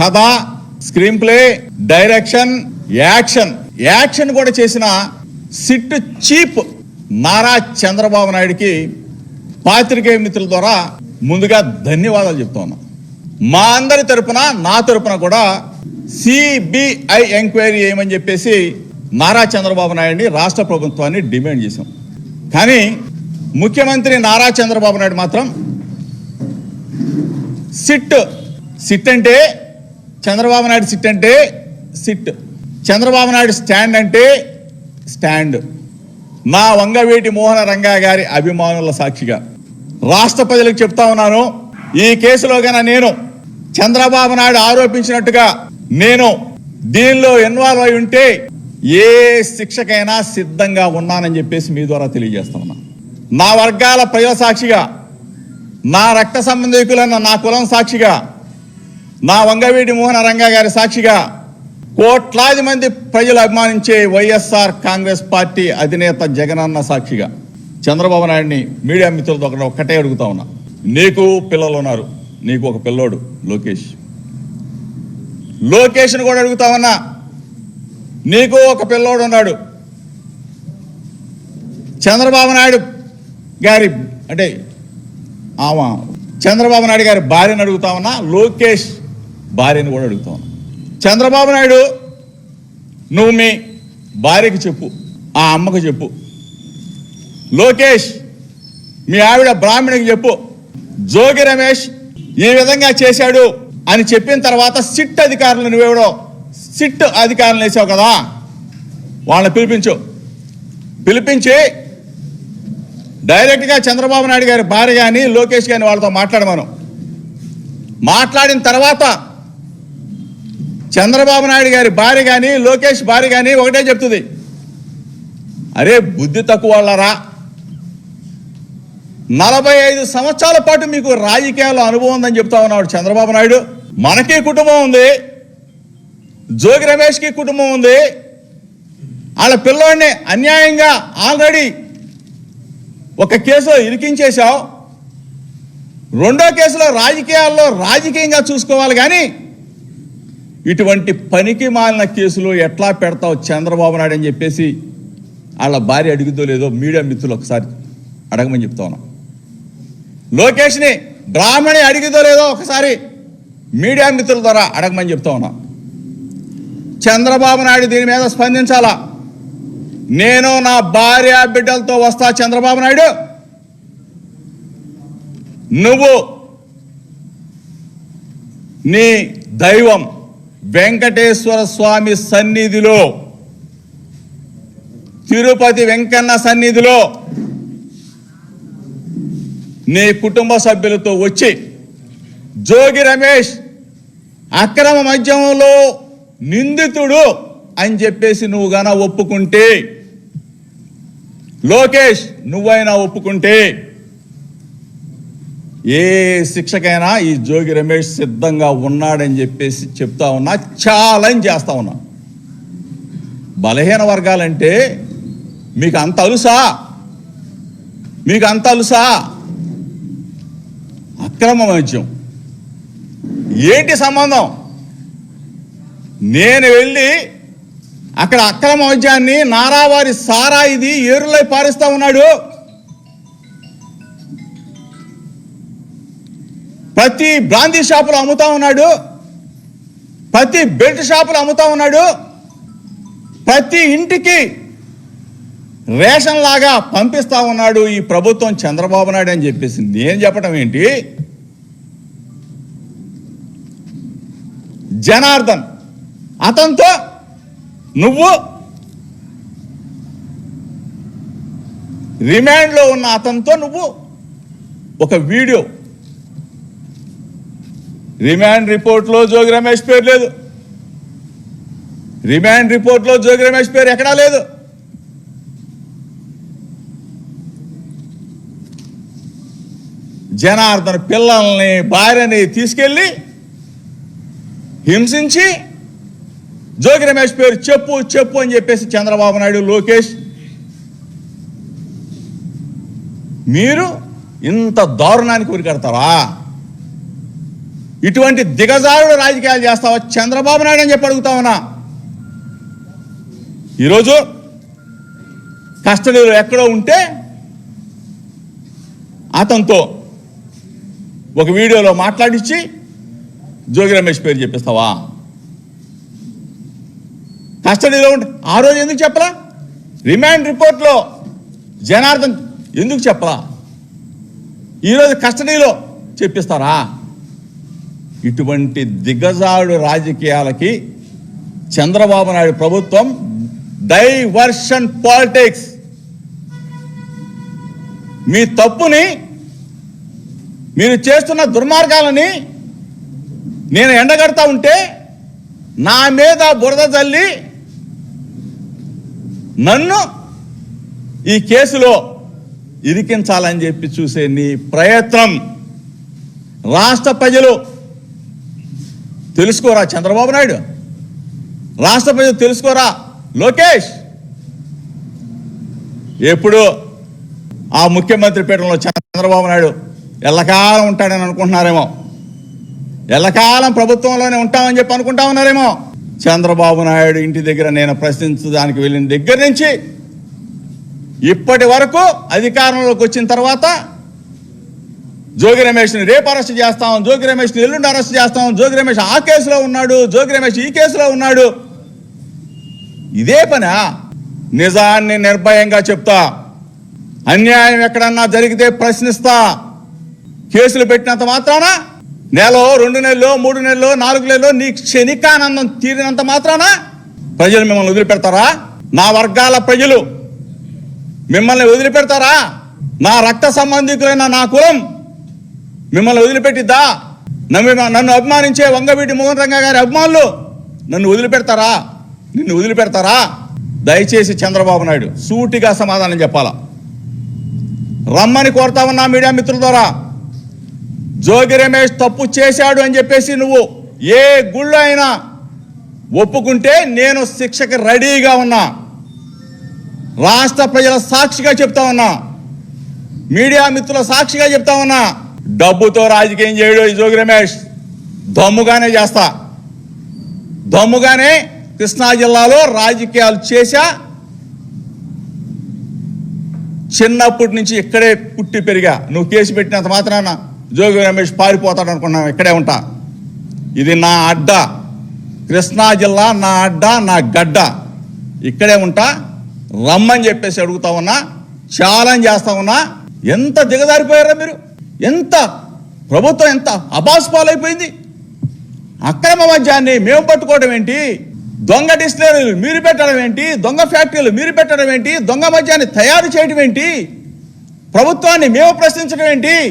కథ screenplay direction action. Action కూడా చేసిన సిట్ చీప్ నారా చంద్రబాబు నాయుడికి పాత్రికేయ మిత్రుల ద్వారా ముందుగా ధన్యవాదాలు చెప్తున్నాను మా అందరి తరపున నా తరపున కూడా సిబిఐ ఎంక్వైరీ చేయమని చెప్పేసి నారా చంద్రబాబు నాయుడిని రాష్ట్ర ప్రభుత్వాన్ని డిమాండ్ చేశాం. కానీ ముఖ్యమంత్రి నారా చంద్రబాబు నాయుడు మాత్రం సిట్ సిట్ అంటే చంద్రబాబు నాయుడు సిట్ అంటే సిట్. చంద్రబాబు నాయుడు స్టాండ్ అంటే స్టాండ్. నా వంగవేటి మోహన రంగా గారి అభిమానుల సాక్షిగా. రాష్ట్ర ప్రజలకు చెప్తా ఉన్నాను ఈ కేసులో గన నేను చంద్రబాబు నాయుడు ఆరోపించినట్టుగా నేను దీనిలో ఇన్వాల్వ్ అయి ఉంటే ఏ శిక్షకైనా సిద్ధంగా ఉన్నానని చెప్పేసి మీ ద్వారా తెలియజేస్తా ఉన్నా. నా వర్గాల ప్రజల సాక్షిగా నా రక్త సంబంధికులన్న నా కులం సాక్షిగా నా వంగవీటి మోహన రంగా గారి సాక్షిగా కోట్లాది మంది ప్రజలు అభిమానించే వైఎస్ఆర్ కాంగ్రెస్ పార్టీ అధినేత జగనన్న సాక్షిగా. చంద్రబాబు నాయుడిని మీడియా మిత్రులతో ఒకటి ఒక్కటే అడుగుతా ఉన్నా. నీకు పిల్లలు ఉన్నారు. నీకు ఒక పిల్లోడు లోకేష్. లోకేష్ని కూడా అడుగుతా ఉన్నా. నీకు ఒక పిల్లోడు ఉన్నాడు. చంద్రబాబు నాయుడు గారి అంటే ఆమె చంద్రబాబు నాయుడు గారి భార్యను అడుగుతా ఉన్నా. లోకేష్ భార్యను కూడా అడుగుతా చంద్రబాబు నాయుడు నువ్వు మీ భార్యకి చెప్పు ఆ అమ్మకు చెప్పు. లోకేష్ మీ ఆవిడ బ్రాహ్మణికి చెప్పు. జోగి రమేష్ ఈ విధంగా చేశాడు అని చెప్పిన తర్వాత సిట్ అధికారులు నువ్వెవడో సిట్ అధికారులు వేసావు కదా. వాళ్ళని పిలిపించు. పిలిపించి డైరెక్ట్గా చంద్రబాబు నాయుడు గారి భార్య కానీ లోకేష్ కానీ వాళ్ళతో మాట్లాడమను. మాట్లాడిన తర్వాత చంద్రబాబు నాయుడు గారి భార్య కానీ లోకేష్ భార్య కానీ ఒకటే చెప్తుంది. అరే బుద్ధి తక్కువ వాళ్ళరా? నలభై ఐదు సంవత్సరాల పాటు మీకు రాజకీయాల్లో అనుభవం ఉందని చెప్తా ఉన్నాడు చంద్రబాబు నాయుడు. మనకి కుటుంబం ఉంది. జోగి రమేష్కి కుటుంబం ఉంది. వాళ్ళ పిల్లోడిని అన్యాయంగా ఆల్రెడీ ఒక కేసులో ఇరికించేశావు రెండో కేసులో రాజకీయాల్లో రాజకీయంగా చూసుకోవాలి కానీ ఇటువంటి పనికి మాలిన కేసులు ఎట్లా పెడతావు చంద్రబాబు నాయుడు అని చెప్పేసి వాళ్ళ భార్య అడుగుతో లేదో మీడియా మిత్రులు ఒకసారి అడగమని చెప్తా ఉన్నా. లోకేష్ని బ్రాహ్మణి అడిగిదో లేదో ఒకసారి మీడియా మిత్రుల ద్వారా అడగమని చెప్తా ఉన్నా. చంద్రబాబు నాయుడు దీని మీద స్పందించాలా? నేను నా భార్య బిడ్డలతో వస్తా చంద్రబాబు నాయుడు? నువ్వు నీ దైవం వెంకటేశ్వర స్వామి సన్నిధిలో తిరుపతి వెంకన్న సన్నిధిలో నీ కుటుంబ సభ్యులతో వచ్చి జోగి రమేష్ అక్రమ మద్యంలో నిందితుడు అని చెప్పేసి నువ్వు గన ఒప్పుకుంటే లోకేష్ నువ్వైనా ఒప్పుకుంటే ఏ శిక్షకైనా ఈ జోగి రమేష్ సిద్ధంగా ఉన్నాడని చెప్పేసి చెప్తా ఉన్నా ఛాలెంజ్ చేస్తా ఉన్నా. బలహీన వర్గాలంటే మీకు అంత అలుసా? మీకు అంత అలుసా? అక్రమ వైద్యం. ఏంటి సంబంధం? నేను వెళ్ళి అక్కడ అక్రమ వైద్యాన్ని నారావారి సారా ఇది ఏరులై పారిస్తా ఉన్నాడు. ప్రతి బ్రాందీ షాపులో అమ్ముతా ఉన్నాడు. ప్రతి బెల్ట్ షాపులో అమ్ముతా ఉన్నాడు. ప్రతి ఇంటికి రేషన్ లాగా పంపిస్తా ఉన్నాడు ఈ ప్రభుత్వం చంద్రబాబు నాయుడు అని చెప్పేసి. నేను చెప్పడం ఏంటి? జనార్దన్ అతనితో నువ్వు రిమాండ్లో ఉన్న అతనితో నువ్వు ఒక వీడియో రిమాండ్ రిపోర్ట్లో జోగి రమేష్ పేరు లేదు. రిమాండ్ రిపోర్ట్లో జోగి రమేష్ పేరు ఎక్కడా లేదు. జనార్దన పిల్లల్ని భార్యని తీసుకెళ్ళి హింసించి జోగి రమేష్ పేరు చెప్పు చెప్పు అని చెప్పేసి చంద్రబాబు నాయుడు లోకేష్ మీరు ఇంత దారుణానికి ఉరికడతారా ఇటువంటి దిగజారుడు రాజకీయాలు చేస్తావా? చంద్రబాబు నాయుడు అని చెప్పి అడుగుతా ఉన్నా. ఈరోజు కస్టడీలో ఎక్కడో ఉంటే అతనితో ఒక వీడియోలో మాట్లాడించి జోగి రమేష్ పేరు చెప్పిస్తావా? కస్టడీలో ఉంటే ఆ రోజు ఎందుకు చెప్పరా రిమాండ్ రిపోర్ట్లో జనార్దన్ ఎందుకు చెప్పరా ఈరోజు కస్టడీలో చెప్పిస్తారా? ఇటువంటి దిగజాడు రాజకీయాలకి చంద్రబాబు నాయుడు ప్రభుత్వం డైవర్షన్ పాలిటిక్స్. మీ తప్పుని మీరు చేస్తున్న దుర్మార్గాలని నేను ఎండగడతా ఉంటే నా మీద బురద జల్లి నన్ను ఈ కేసులో ఇరికించాలని చెప్పి చూసే నీ ప్రయత్నం. రాష్ట్ర ప్రజలు తెలుసుకోరా చంద్రబాబు నాయుడు? రాష్ట్ర ప్రజలు తెలుసుకోరా? లోకేష్! ఎప్పుడు ఆ ముఖ్యమంత్రి పీఠంలో చంద్రబాబు నాయుడు ఎల్లకాలం ఉంటాడని అనుకుంటున్నారేమో. ఎల్లకాలం ప్రభుత్వంలోనే ఉంటామని చెప్పి అనుకుంటా ఉన్నారేమో. చంద్రబాబు నాయుడు ఇంటి దగ్గర నేను ప్రశ్నించడానికి వెళ్ళిన దగ్గర నుంచి ఇప్పటి వరకు అధికారంలోకి వచ్చిన తర్వాత జోగి రమేష్ని రేపు అరెస్ట్ చేస్తాం జోగి రమేష్ని ఎల్లుండి అరెస్ట్ చేస్తాం జోగి రమేష్ ఆ కేసులో ఉన్నాడు జోగి రమేష్ ఈ కేసులో ఉన్నాడు. ఇదే పనా? నిజాన్ని నిర్భయంగా చెప్తా. అన్యాయం ఎక్కడన్నా జరిగితే ప్రశ్నిస్తా. కేసులు పెట్టినంత మాత్రాన? నెలలో రెండు నెలలు మూడు నెలలు నాలుగు నెలలు నీ క్షణికానందం తీరినంత మాత్రాన? ప్రజలు మిమ్మల్ని వదిలిపెడతారా? నా వర్గాల ప్రజలు మిమ్మల్ని వదిలిపెడతారా? నా రక్త సంబంధికులైన నా కులం మిమ్మల్ని వదిలిపెట్టిద్దా నన్ను నన్ను అభిమానించే వంగవీటి మోహన్ గారి అభిమానులు నన్ను వదిలిపెడతారా? నిన్ను వదిలిపెడతారా? దయచేసి చంద్రబాబు నాయుడు సూటిగా సమాధానం చెప్పాలా? రమ్మని కోరుతా ఉన్నా మీడియా మిత్రుల ద్వారా. జోగి రమేష్ తప్పు చేశాడు అని చెప్పేసి నువ్వు ఏ గుళ్ళు అయినా ఒప్పుకుంటే నేను శిక్షకి రెడీగా ఉన్నా. రాష్ట్ర ప్రజల సాక్షిగా చెప్తా ఉన్నా. మీడియా మిత్రుల సాక్షిగా చెప్తా ఉన్నా. డబ్బుతో రాజకీయం చేయడు ఈ జోగి రమేష్. దమ్ముగానే చేస్తా. దమ్ముగానే కృష్ణా జిల్లాలో రాజకీయాలు చేశా. చిన్నప్పటి నుంచి ఇక్కడే పుట్టి పెరిగా. నువ్వు కేసు పెట్టినంత మాత్రాన జోగి రమేష్ పారిపోతాడు అనుకున్నావు ఇక్కడే ఉంటా. ఇది నా అడ్డ. కృష్ణా జిల్లా నా అడ్డ నా గడ్డ. ఇక్కడే ఉంటా. రమ్మని చెప్పేసి అడుగుతా ఉన్నా. ఛాలెంజ్ చేస్తా ఉన్నా. ఎంత దిగజారిపోయారా మీరు? ఎంత ప్రభుత్వం ఎంత అబాస్పాలైపోయింది? అక్రమ మద్యాన్ని మేము పట్టుకోవడం ఏంటి? దొంగ డిస్టిలరీలు మీరు పెట్టడం ఏంటి? దొంగ ఫ్యాక్టరీలు మీరు పెట్టడం ఏంటి? దొంగ మద్యాన్ని తయారు చేయడం ఏంటి? ప్రభుత్వాన్ని మేము ప్రశ్నించడం ఏంటి?